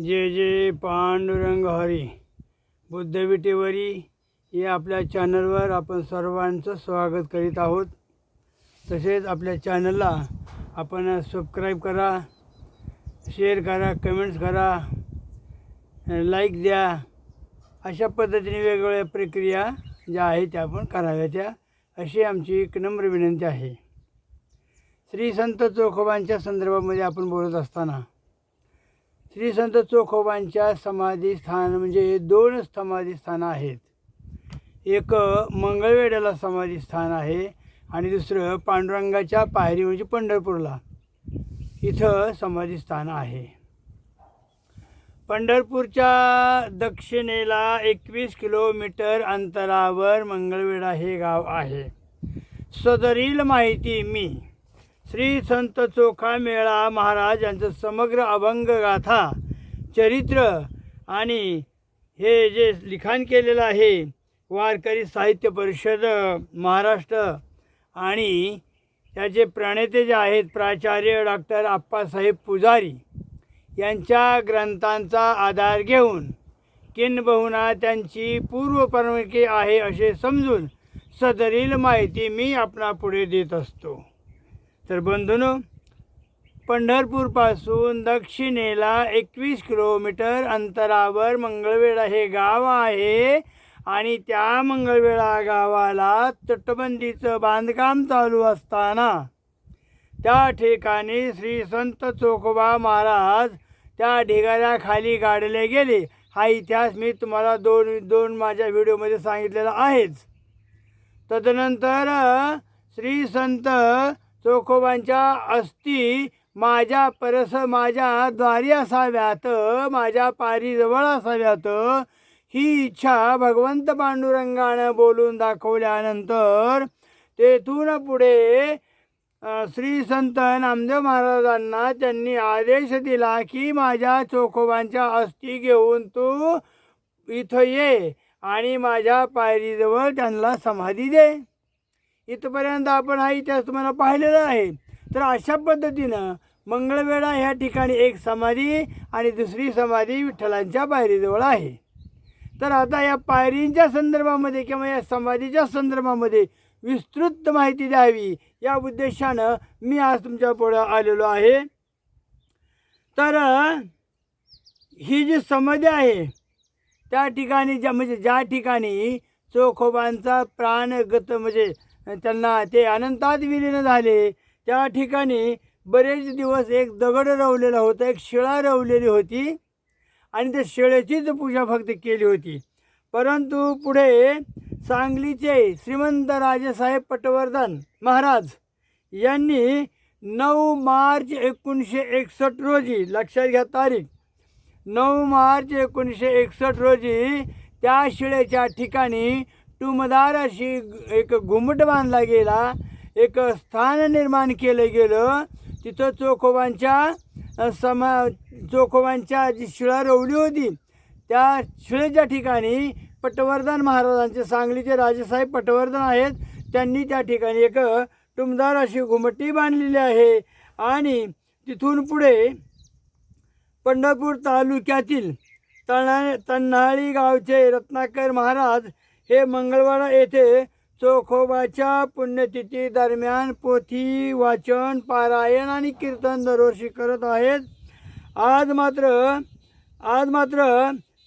जे जे पांडुरंग हरी. बुद्धविटेवरी या आपल्या चॅनलवर आपण सर्वांचं स्वागत करीत आहोत. तसेच आपल्या चॅनलला आपण सबस्क्राईब करा शेअर करा कमेंट्स करा लाईक द्या. अशा पद्धतीने वेगवेगळ्या प्रक्रिया ज्या आहेत त्या आपण कराव्याच्या अशी आमची एक नम्र विनंती आहे. श्री संत चोखोबांच्या संदर्भामध्ये आपण बोलत असताना श्री संत चोखोबांच्या समाधी स्थान म्हणजे दोन समाधी स्थानं आहेत. एक मंगळवेढ्याला समाधी स्थान आहे आणि दुसरं पांडुरंगाच्या पायरी म्हणजे पंढरपूरला. इथं समाधी स्थान आहे. पंढरपूरच्या दक्षिणेला एकवीस किलोमीटर अंतरावर मंगळवेढा हे गाव आहे. सदरील माहिती मी. श्री संत चोखा मेळा महाराज यांचं समग्र अभंग गाथा चरित्र आणि हे जे लिखाण केलेलं आहे वारकरी साहित्य परिषद महाराष्ट्र आणि त्याचे प्रणेते जे आहेत प्राचार्य डॉक्टर आप्पासाहेब पुजारी यांच्या ग्रंथांचा आधार घेऊन किनबहुना त्यांची पूर्वपरमिकी आहे असे समजून सदरील माहिती मी आपणापुढे देत असतो. तर बंधूनो पंढरपूरपासून दक्षिणेला एकवीस किलोमीटर अंतरावर मंगळवेढा हे गाव आहे आणि त्या मंगळवेळा गावाला तटबंदीचं बांधकाम चालू असताना त्या ठिकाणी श्री संत चोखोबा महाराज त्या ढिगाऱ्याखाली गाडले गेले. हा इतिहास मी तुम्हाला दोन दोन माझ्या व्हिडिओमध्ये सांगितलेला आहेच. तदनंतर श्री संत चोखोबांच्या अस्थी माझ्या परस माझ्या द्वारी असाव्यात माझ्या पारीजवळ असाव्यात. ही इच्छा भगवंत पांडुरंगानं बोलून दाखवल्यानंतर तेथून पुढे श्री संत नामदेव महाराजांना त्यांनी आदेश दिला की माझ्या चोखोबांच्या अस्थी घेऊन तू इथं ये आणि माझ्या पायरीजवळ त्यांना समाधी दे. इथपर्यंत आपण हा इतिहास तुम्हाला पाहिलेला आहे. तर अशा पद्धतीनं मंगळवेढा ह्या ठिकाणी एक समाधी आणि दुसरी समाधी विठ्ठलांच्या पायरीजवळ आहे. तर आता या पायरींच्या संदर्भामध्ये किंवा या समाधीच्या संदर्भामध्ये विस्तृत माहिती द्यावी या उद्देशानं मी आज तुमच्या पुढं आलेलो आहे. तर ही जी समाधी आहे त्या ठिकाणी ज्या म्हणजे ज्या ठिकाणी चोखोबांचा प्राणगत म्हणजे त्यांना ते अनंतात विलीन झाले. त्या ठिकाणी बरेच दिवस एक दगड रवलेला होता एक शिळा रवलेली होती आणि त्या शिळेचीच पूजा फक्त केली होती. परंतु पुढे सांगलीचे श्रीमंत राजेसाहेब पटवर्धन महाराज यांनी नऊ मार्च एकोणीसशे एकसष्ट रोजी लक्षात घ्या तारीख नऊ मार्च एकोणीसशे एकसष्ट रोजी त्या शिळेच्या ठिकाणी टुमदार अशी एक घुमट बांधला गेला एक स्थान निर्माण केलं गेलं. तिथं चोखोबांच्या समा चोखोबांच्या जी शिळा रवली होती त्या शिळेच्या ठिकाणी पटवर्धन महाराजांचे सांगलीचे राजेसाहेब पटवर्धन आहेत. त्यांनी त्या ठिकाणी एक टुमदार अशी घुमटी बांधलेली आहे. आणि तिथून पुढे पंढरपूर तालुक्यातील तणा तन्हाळी गावचे रत्नाकर महाराज हे मंगळवार येथे चोखोबाच्या पुण्यतिथी दरम्यान पोथी वाचन पारायण आणि कीर्तन दरवर्षी करत आहेत. आज मात्र आज मात्र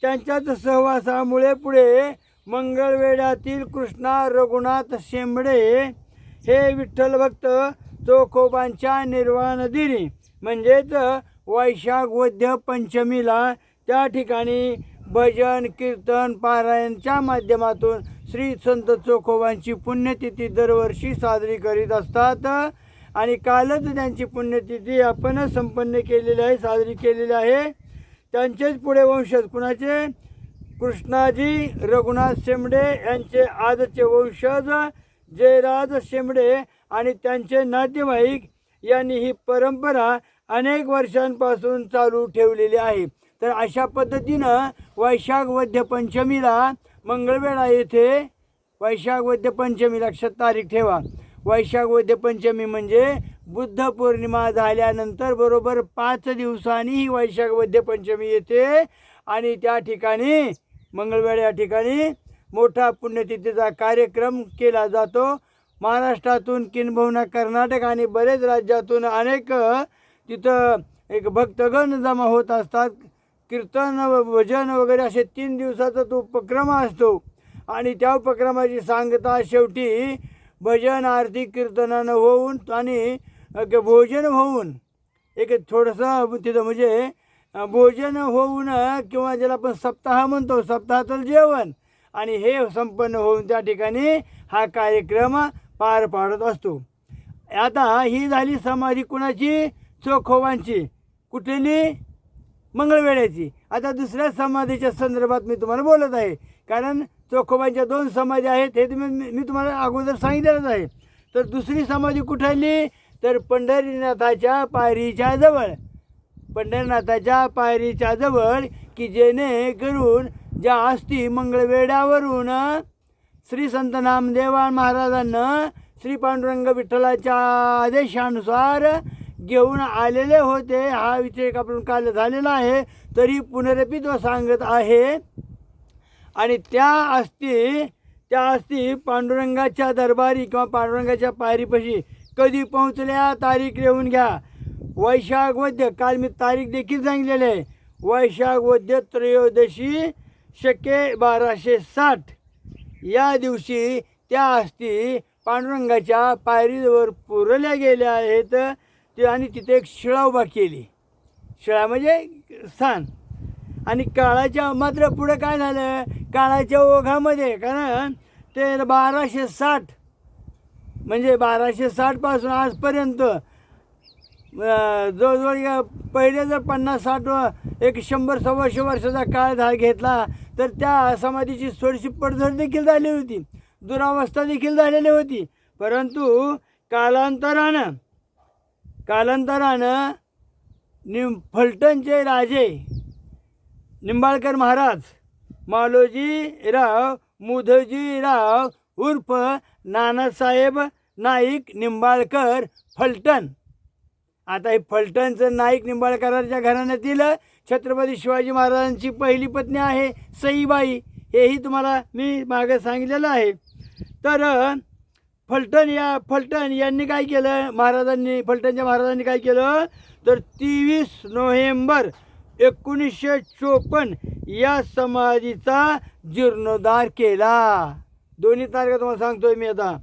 त्यांच्याच सहवासामुळे पुढे मंगळवेढ्यातील कृष्णा रघुनाथ शेंबडे हे विठ्ठल भक्त चोखोबांच्या निर्वाण दिनी म्हणजेच वैशाख वद्य पंचमीला त्या ठिकाणी भजन कीर्तन पारायणच्या माध्यमातून श्री संत चोखोबांची पुण्यतिथी दरवर्षी साजरी करीत असतात. आणि कालच त्यांची पुण्यतिथी आपण संपन्न केलेली आहे साजरी केलेली आहे. त्यांचेच पुढे वंशज कुणाचे? कृष्णाजी रघुनाथ शेंबडे यांचे आजचे वंशज जयराज शेंबडे आणि त्यांचे नातेवाईक यांनी ही परंपरा अनेक वर्षांपासून चालू ठेवलेली आहे. तर अशा पद्धतीनं वैशाख वद्य पंचमीला मंगळवेळा येथे वैशाख वद्य पंचमी लक्षात तारीख ठेवा. वैशाख वद्य पंचमी म्हणजे बुद्ध पौर्णिमा झाल्यानंतर बरोबर पाच दिवसांनी ही वैशाख वद्य पंचमी येते आणि त्या ठिकाणी मंगळवेळ या ठिकाणी मोठा पुण्यतिथीचा कार्यक्रम केला जातो. महाराष्ट्रातून किंबहुना कर्नाटक आणि बरेच राज्यातून अनेक तिथं एक भक्तगण जमा होत असतात. कीर्तन व भजन वगैरे असे तीन दिवसाचा तो उपक्रम असतो. आणि त्या उपक्रमाची सांगता शेवटी भजन आरती कीर्तनानं होऊन आणि भोजन होऊन एक थोडंसं तिथं म्हणजे भोजन होऊन किंवा ज्याला आपण सप्ताह म्हणतो सप्ताहातलं जेवण. आणि हे संपन्न होऊन त्या ठिकाणी हा कार्यक्रम पार पाडत असतो. आता ही झाली समाधी कुणाची? चोखोबांची. कुठली? मंगळवेड्याची आता दुसऱ्या समाधीच्या संदर्भात मी तुम्हाला बोलत आहे. कारण चोखोबांच्या दोन समाधी आहेत हे तुम्ही मी तुम्हाला अगोदर सांगितलेलंच आहे. तर दुसरी समाधी कुठली तर पंढरीनाथाच्या पायरीच्या जवळ. पंढरीनाथाच्या पायरीच्या जवळ की जेणेकरून ज्या असती मंगळवेढ्यावरून श्री संत नामदेवान महाराजांना श्री पांडुरंग विठ्ठलाच्या आदेशानुसार घेऊन आलेले होते. हा विषय आपण काल झालेला आहे. तरी पुनरपी तो सांगत आहे. आणि त्या अस्थी त्या अस्थी पांडुरंगाच्या दरबारी किंवा पांडुरंगाच्या पायरीपाशी कधी पोहोचल्या तारीख लिहून घ्या. वैशाख वद्य काल मी तारीख देखील सांगितलेली आहे. वैशाख वद्य त्रयोदशी शके बाराशे साठ. या दिवशी त्या अस्थी पांडुरंगाच्या पायरीवर पुरवल्या गेल्या आहेत. ते आणि तिथे एक शिळा उभा केली. शिळा म्हणजे स्थान. आणि काळाच्या मात्र पुढं काय झालं? काळाच्या ओघामध्ये कारण ते बाराशे साठ म्हणजे बाराशे साठपासून आजपर्यंत जवळजवळ पहिले जर पन्नास साठ व- एक शंभर सव्वाशे वर्षाचा काळ झा घेतला तर त्या समाधीची थोडीशी पडझड देखील झाली होती. दुरावस्था देखील झालेली होती. परंतु कालांतरानं कालांतरानं निम फलटणचे राजे निंबाळकर महाराज मालोजीराव मुधजीराव उर्फ नानासाहेब नाईक निंबाळकर फलटण. आता हे फलटणचं नाईक निंबाळकरांच्या घराण्यातील छत्रपती शिवाजी महाराजांची पहिली पत्नी आहे सईबाई. हेही तुम्हाला मी मागं सांगितलेलं आहे. तर फलटण या फलटण यांनी काय केलं? महाराजांनी फलटणच्या महाराजांनी काय केलं? तर तेवीस नोव्हेंबर एकोणीसशे चोपन्न या समाधीचा जीर्णोद्धार केला. दोन्ही तारखा तुम्हाला सांगतोय मी आता.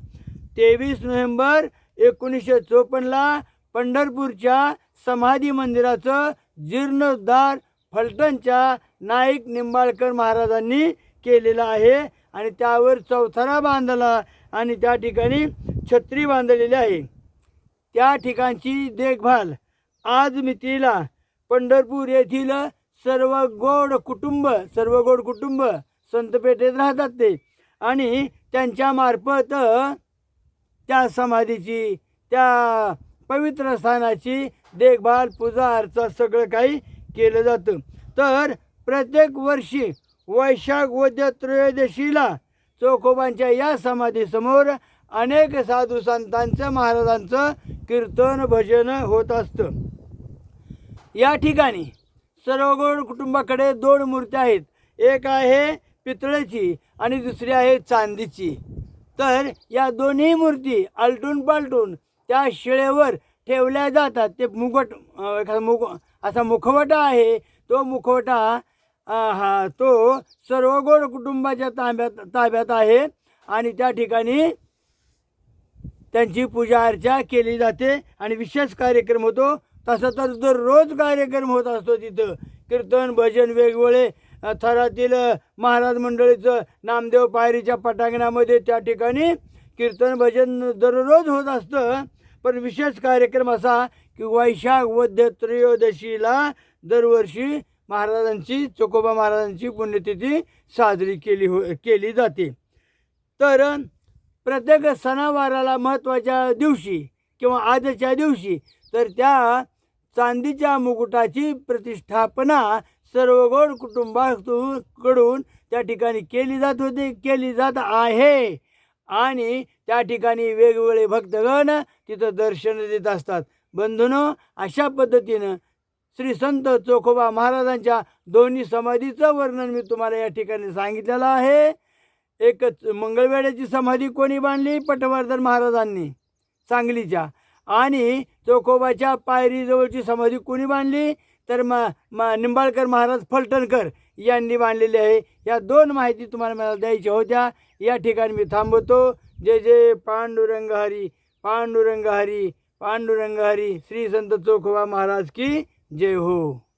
तेवीस नोव्हेंबर एकोणीसशे चोपन्नला पंढरपूरच्या समाधी मंदिराचं जीर्णोद्धार फलटणच्या नाईक निंबाळकर महाराजांनी केलेला आहे आणि त्यावर चौथरा बांधला. आणि त्या ठिकाणी छत्री बांधलेली आहे. त्या ठिकाणची देखभाल आज मितीला पंढरपूर येथील सर्व गोड कुटुंब सर्व गोड कुटुंब संतपेठेत राहतात ते. आणि त्यांच्या मार्फत त्या समाधीची त्या पवित्र स्थानाची देखभाल पूजा अर्चा सगळं काही केलं जातं. तर प्रत्येक वर्षी वैशाख वद्य त्रयोदशीला चोखोबांच्या या समाधीसमोर अनेक साधू संतांचं महाराजांचं कीर्तन भजन होत असतं. या ठिकाणी सर्व गोड कुटुंबाकडे दोन मूर्त्या आहेत. एक आहे पितळेची आणि दुसरी आहे चांदीची. तर या दोन्ही मूर्ती आलटून पालटून त्या शिळेवर ठेवल्या जातात. ते मुगट एखादा मुग असा मुखवटा आहे. तो मुखवटा हा तो सर्व गोड कुटुंबाच्या ताब्यात ताब्यात आहे आणि त्या ठिकाणी त्यांची पूजा अर्चा केली जाते आणि विशेष कार्यक्रम होतो. तसं तर दररोज कार्यक्रम होत असतो तिथं. कीर्तन भजन वेगवेगळे थरातील महाराज मंडळीचं नामदेव पायरीच्या पटांगणामध्ये त्या ठिकाणी कीर्तन भजन दररोज होत असतं. पण विशेष कार्यक्रम असा की वैशाख वद्य त्रयोदशीला दरवर्षी महाराजांची चोकोबा महाराजांची पुण्यतिथी साजरी केली हो केली जाते. तर प्रत्येक सणावाराला महत्त्वाच्या दिवशी किंवा आजच्या दिवशी तर त्या चांदीच्या मुकुटाची प्रतिष्ठापना सर्व गोड कुटुंबाकडून त्या ठिकाणी केली जात होती केली जात आहे. आणि त्या ठिकाणी वेगवेगळे भक्तगण तिथं दर्शन देत असतात. बंधूनो अशा पद्धतीनं श्री संत चोखोबा महाराजांच्या दोन्ही समाधीचं वर्णन मी तुम्हाला या ठिकाणी सांगितलेलं आहे. एक मंगळवेड्याची समाधी कोणी बांधली? पटवर्धन महाराजांनी सांगलीच्या. आणि चोखोबाच्या पायरीजवळची समाधी कोणी बांधली? तर म मा निंबाळकर महाराज फलटणकर यांनी बांधलेली आहे. या दोन माहिती तुम्हाला मला द्यायच्या होत्या. या ठिकाणी मी थांबवतो. जय जय पांडुरंग हरी पांडुरंग हरी पांडुरंग हरी श्री संत चोखोबा महाराज की जय हो.